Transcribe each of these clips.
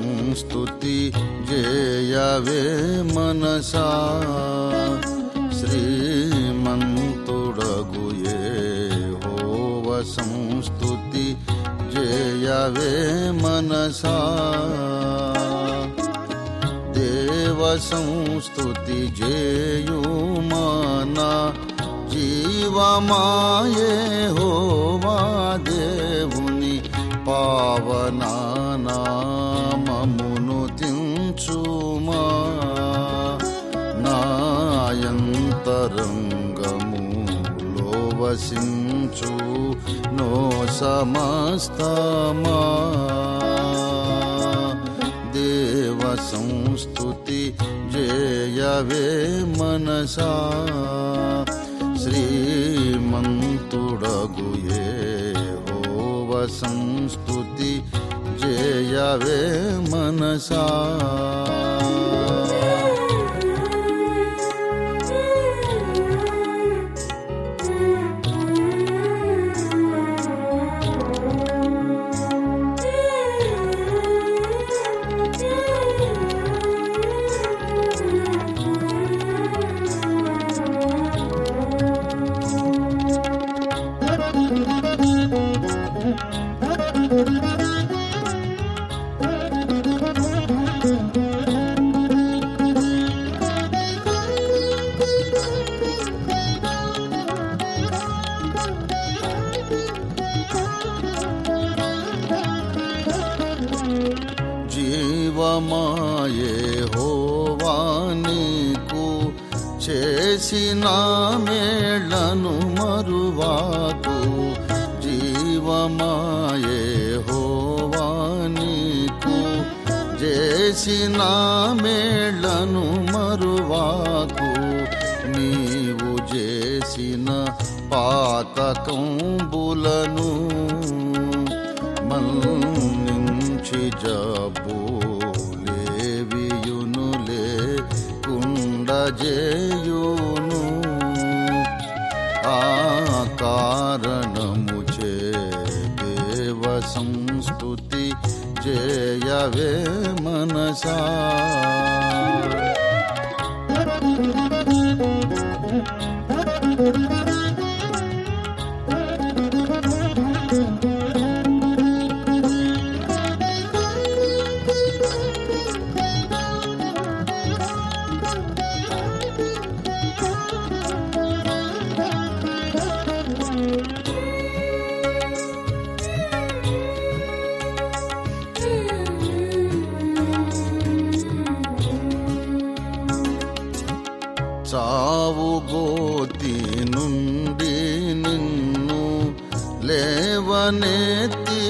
సంస్తుతి జయవే మనసా శ్రీమంతుడగు హోవ సంస్తుతి జయవే మనసా దేవ సంస్తుతి జేయుమానా జీవమాయే హోవా దేవుని పావనామమును తించుమా? నాయంతరంగములో వసించు నో సమస్తమా దేవ సంస్థుతి జయవే మనసా? ఓ హోవ वे मनसा। మన్నించి జబ్బులేవియును లేకుండజేయును ఆ కారణము చే దేవ సంస్తుతి జయవే మనసా. చావు పోగోతి నుండి నిన్ను లేవనెత్తి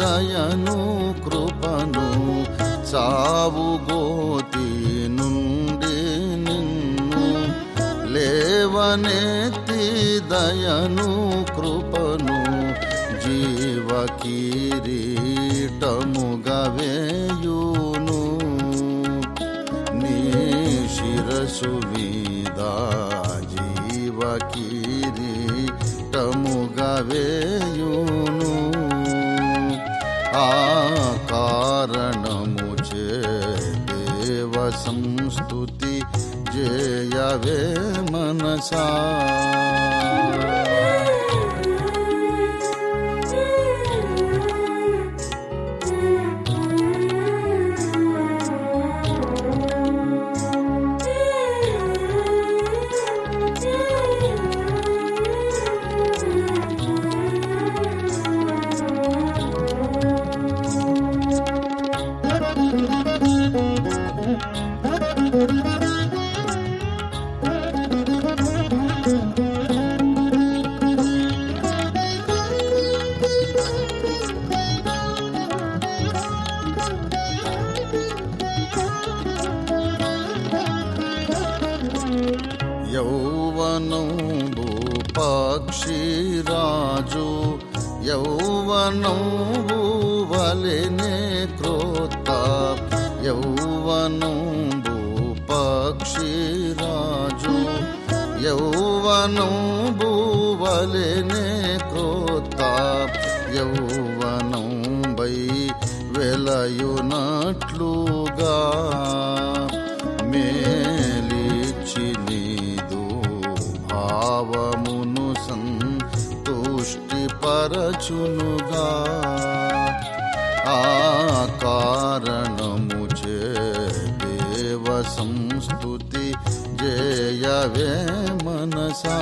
దయను కృపను చావు గోతి నుండి నిన్ను లేవనెత్తి దయను ఆ కారణము చే దేవ సంస్తుతి జయవే యౌవనంబు వలెనే క్రోత యౌవనంబు పక్షిరాజు యౌవనంబు వలెనే క్రోత యౌవనం బై వెలయునట్లుగా. పరచునుగా ఆ కారణము చే దేవ సంస్తుతి జయవే మనసా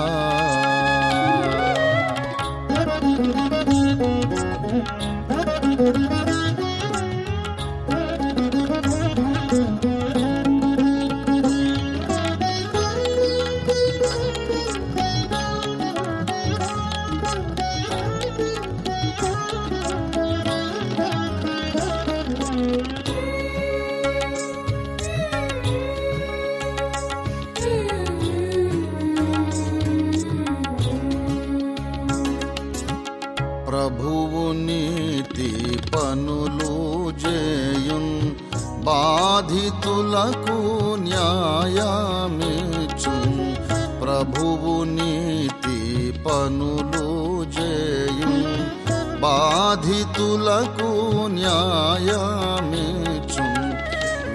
ప్రభువు నీతి పనులు జేయున్ బాధితులకు న్యాయమిచున్ ప్రభువు నీతి పనులు జేయున్ బాధితులకు న్యాయమిచున్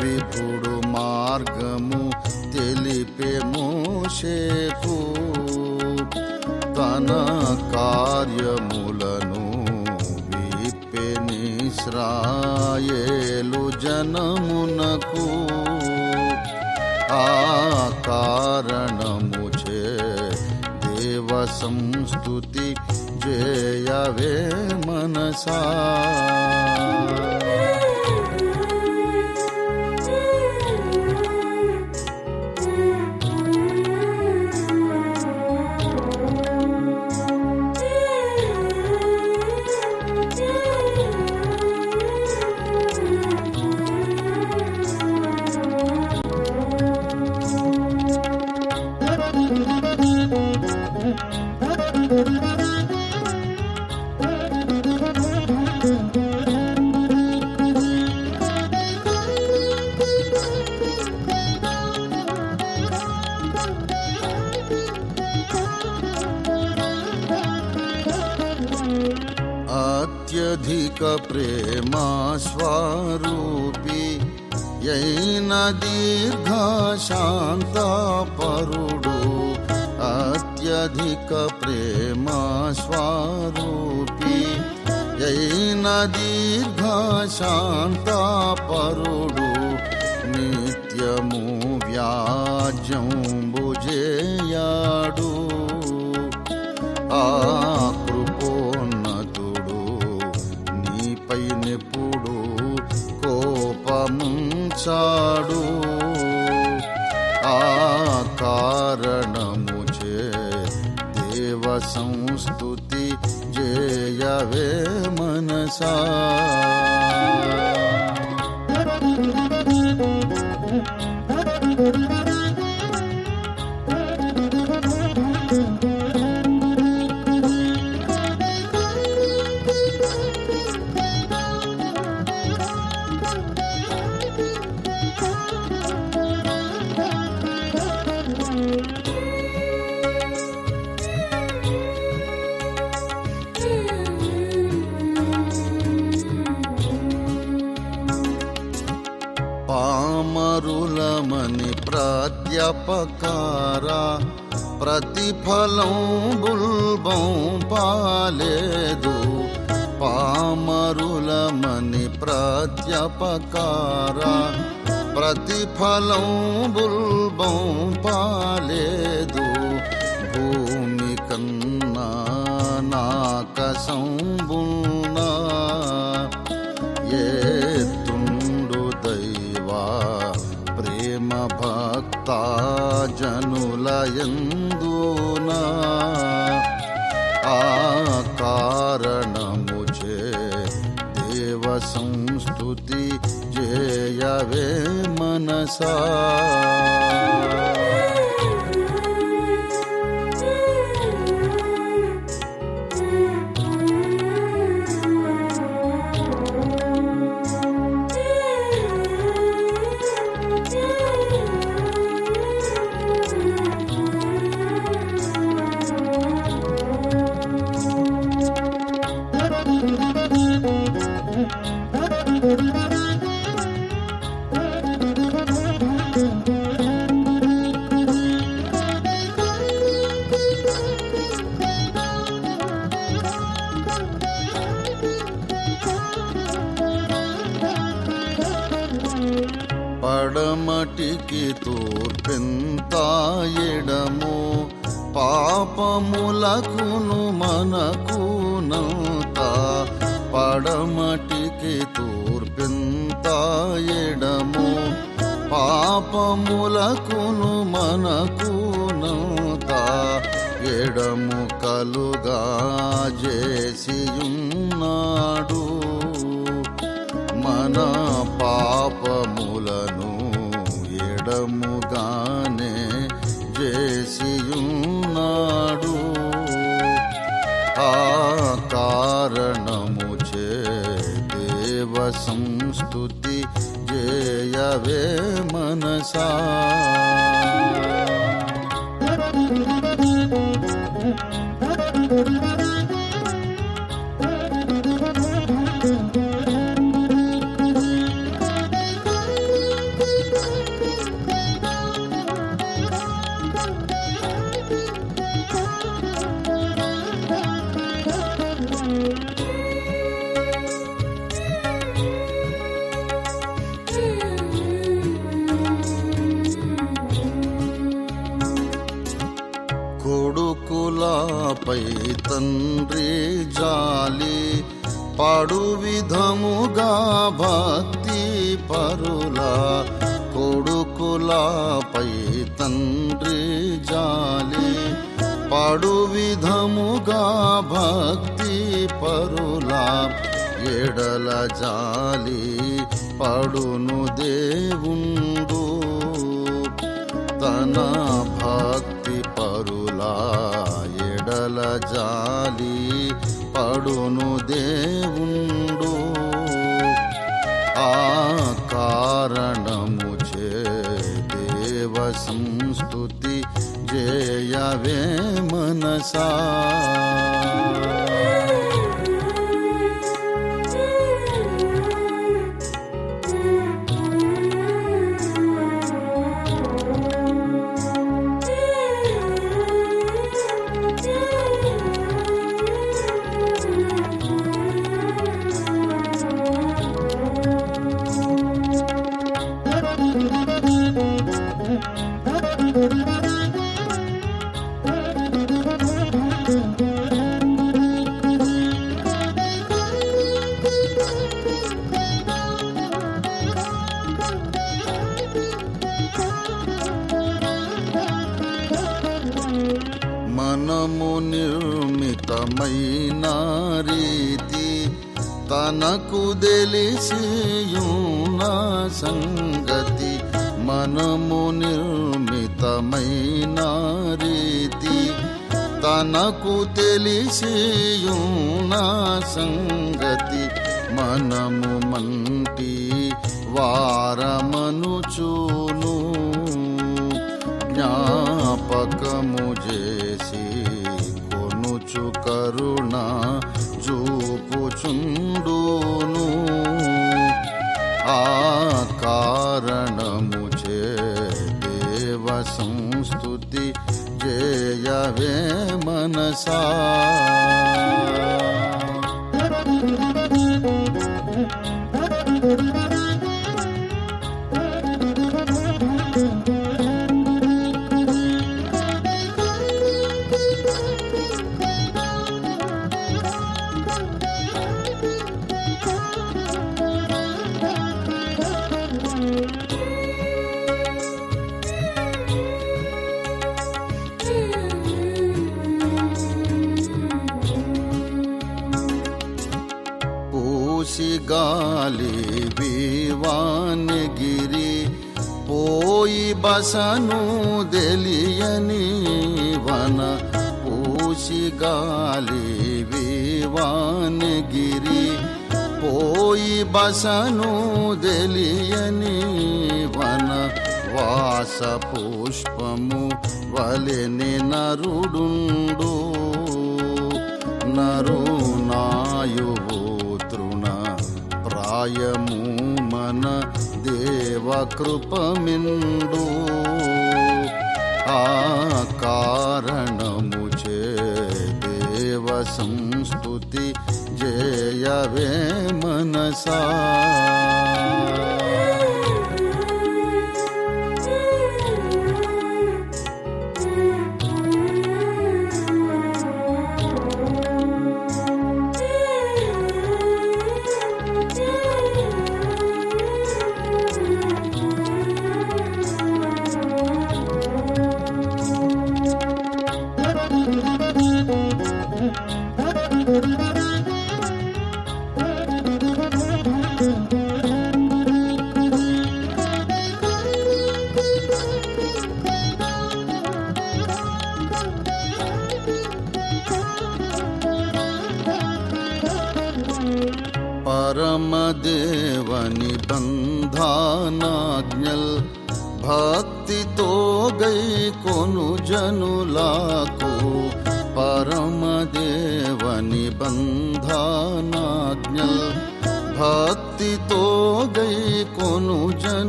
విపుడు మార్గము తెలిపే మోషేపు తన కార్యముల విప్పెనిస్రాయేలు జనమునకు ఆ కారణము చే దేవ సంస్తుతి జయవే మనసా अत्यधिकप्रेमास्वारूपी यैन दीर्घशान्ता परुडो न दीर्घ शांत परुडो नित्यमु बुझे याडू आ కోపముంచాడు ఆ కారణము చే దేవ సంస్తుతి జయవే మనసా అని ప్రాధ్యాపకారా ప్రతిఫలం బుల్బం పాలేదు. పామరులమని ప్రాధ్యాపకారా ప్రతిఫలం బుల్బం పాలేదు. భూమి కన్నా నాకసంబున్నా ఏ జనులయందునా ఆ కారణము చే దేవ సంస్థుతి జయవే మనసా. పాపములకును మనకునంత పడమటికి తూర్పింత ఎడము. పాపములకును మనకునంత ఎడము కలుగా చేసియున్నాడు. మన పాపములను ఎడముగా చేసియున్నాడు ఆ కారణము చే దేవ సంస్థుతి జయవే మనసా జాలి పడు విధముగా భక్తి పరుల ఎడల జాలి పడును దేవుండు తన భక్తి పరులా ఎడల జాలి పడును దేవుండు ఆ కారణము జయవే మనసా నిర్మితమైన రీతి తనకు తెలిసియునా సంగతి మనము మంటి వారమనుచూను. జ్ఞాపకము చేసి కొనుచు కరుణ చూపుచుండును. ఆ కారణ దేవ సంస్థుతి జయవే మనసా పూసి వాస పుష్పము వలెని నరుడుండు. నరునాయువు తృణ ప్రాయము మన దేవకృపమిండు ఆ కారణము చే దేవ సంస్థుతి జయవే మనసా.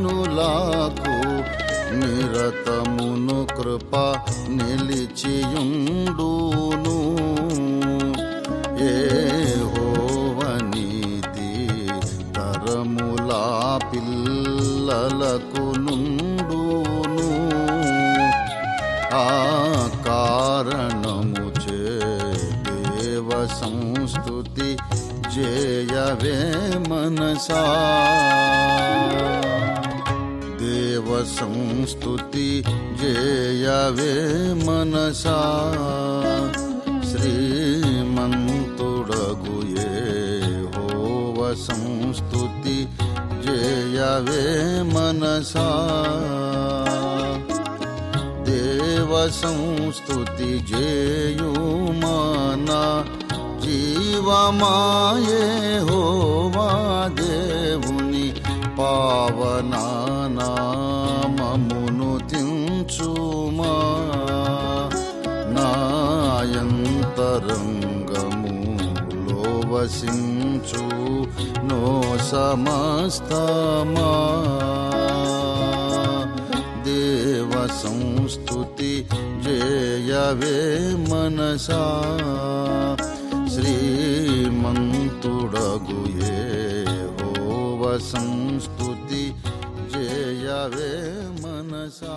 జనులకు నిరతమును కృప నిలిచియుండును. ఏ హోవనీతి తరములా పిల్లలకు నుండును. ఆ కారణము చే దేవ సంస్థుతి జయవే మనసా. దేవ సంస్థుతి జయవే మనసా శ్రీమంతుడగు ఏ హోవ సంస్థుతి జయవే మనసా దేవ సంస్థుతి జేయుమానా జీవమాయే హోవా తించుమా. నాయంతరంగము లోవసించు నో సమస్తమా దేవ సంస్థుతి జయవే మనసా. శ్రీమంతుడగుయే ఏ హోవ సంస్థుతి జయవే మనసా